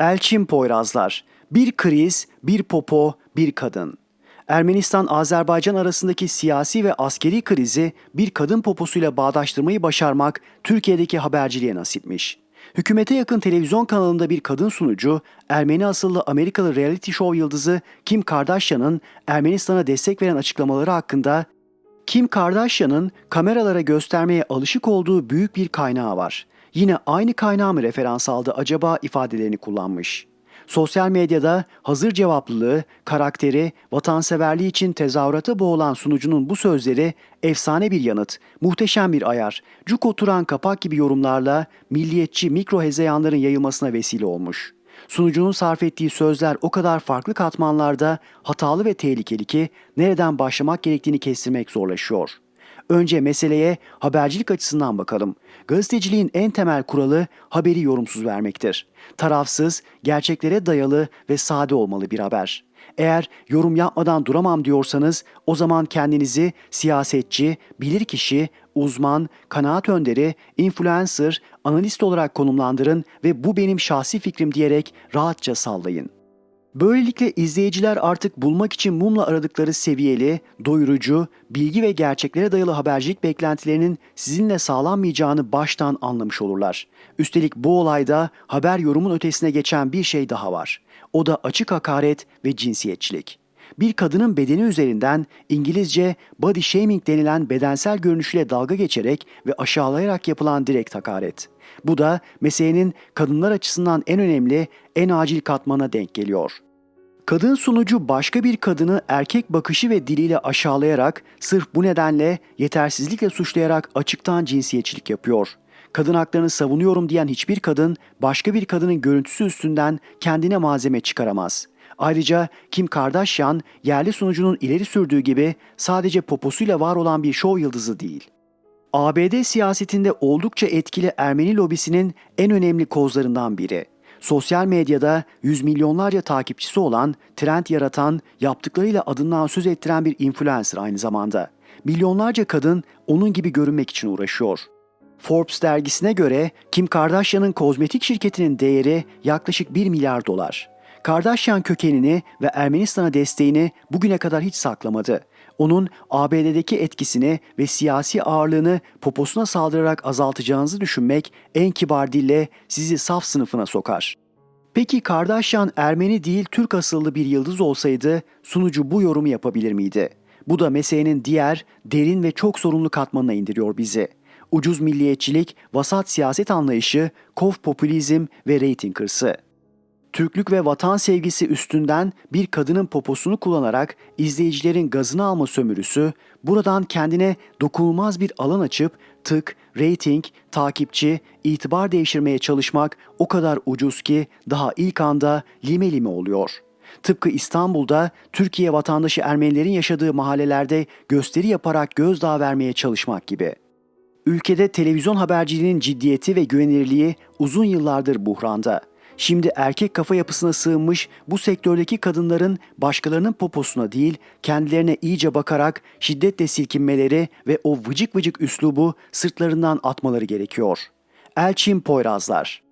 Elçin Poyrazlar, bir kriz, bir popo, bir kadın. Ermenistan-Azerbaycan arasındaki siyasi ve askeri krizi bir kadın poposuyla bağdaştırmayı başarmak Türkiye'deki haberciliğe nasipmiş. Hükümete yakın televizyon kanalında bir kadın sunucu, Ermeni asıllı Amerikalı reality show yıldızı Kim Kardashian'ın Ermenistan'a destek veren açıklamaları hakkında Kim Kardashian'ın kameralara göstermeye alışık olduğu büyük bir kaynağı var. Yine aynı kaynağı mı referans aldı acaba ifadelerini kullanmış. Sosyal medyada hazır cevaplılığı, karakteri, vatanseverliği için tezahürata boğulan sunucunun bu sözleri efsane bir yanıt, muhteşem bir ayar, cuk oturan kapak gibi yorumlarla milliyetçi mikro hezeyanların yayılmasına vesile olmuş. Sunucunun sarf ettiği sözler o kadar farklı katmanlarda hatalı ve tehlikeli ki nereden başlamak gerektiğini kestirmek zorlaşıyor. Önce meseleye habercilik açısından bakalım. Gazeteciliğin en temel kuralı haberi yorumsuz vermektir. Tarafsız, gerçeklere dayalı ve sade olmalı bir haber. Eğer yorum yapmadan duramam diyorsanız o zaman kendinizi siyasetçi, bilirkişi, uzman, kanaat önderi, influencer, analist olarak konumlandırın ve bu benim şahsi fikrim diyerek rahatça sallayın. Böylelikle izleyiciler artık bulmak için mumla aradıkları seviyeli, doyurucu, bilgi ve gerçeklere dayalı habercilik beklentilerinin sizinle sağlanmayacağını baştan anlamış olurlar. Üstelik bu olayda haber yorumun ötesine geçen bir şey daha var. O da açık hakaret ve cinsiyetçilik. Bir kadının bedeni üzerinden İngilizce body shaming denilen bedensel görünüşüyle dalga geçerek ve aşağılayarak yapılan direkt hakaret. Bu da meselenin kadınlar açısından en önemli, en acil katmana denk geliyor. Kadın sunucu başka bir kadını erkek bakışı ve diliyle aşağılayarak sırf bu nedenle yetersizlikle suçlayarak açıktan cinsiyetçilik yapıyor. Kadın haklarını savunuyorum diyen hiçbir kadın başka bir kadının görüntüsü üstünden kendine malzeme çıkaramaz. Ayrıca Kim Kardashian yerli sunucunun ileri sürdüğü gibi sadece poposuyla var olan bir şov yıldızı değil. ABD siyasetinde oldukça etkili Ermeni lobisinin en önemli kozlarından biri. Sosyal medyada yüz milyonlarca takipçisi olan, trend yaratan, yaptıklarıyla adından söz ettiren bir influencer aynı zamanda. Milyonlarca kadın onun gibi görünmek için uğraşıyor. Forbes dergisine göre Kim Kardashian'ın kozmetik şirketinin değeri yaklaşık 1 milyar dolar. Kardashian kökenini ve Ermenistan'a desteğini bugüne kadar hiç saklamadı. Onun ABD'deki etkisini ve siyasi ağırlığını poposuna saldırarak azaltacağınızı düşünmek en kibar dille sizi saf sınıfına sokar. Peki Kardashian Ermeni değil Türk asıllı bir yıldız olsaydı sunucu bu yorumu yapabilir miydi? Bu da meselenin diğer, derin ve çok sorunlu katmanına indiriyor bizi. Ucuz milliyetçilik, vasat siyaset anlayışı, kof popülizm ve reyting hırsı. Türklük ve vatan sevgisi üstünden bir kadının poposunu kullanarak izleyicilerin gazını alma sömürüsü, buradan kendine dokunulmaz bir alan açıp tık, reyting, takipçi, itibar devşirmeye çalışmak o kadar ucuz ki daha ilk anda lime lime oluyor. Tıpkı İstanbul'da Türkiye vatandaşı Ermenilerin yaşadığı mahallelerde gösteri yaparak gözdağı vermeye çalışmak gibi. Ülkede televizyon haberciliğinin ciddiyeti ve güvenilirliği uzun yıllardır buhranda. Şimdi erkek kafa yapısına sığınmış bu sektördeki kadınların başkalarının poposuna değil kendilerine iyice bakarak şiddetle silkinmeleri ve o vıcık vıcık üslubu sırtlarından atmaları gerekiyor. Elçin Poyrazlar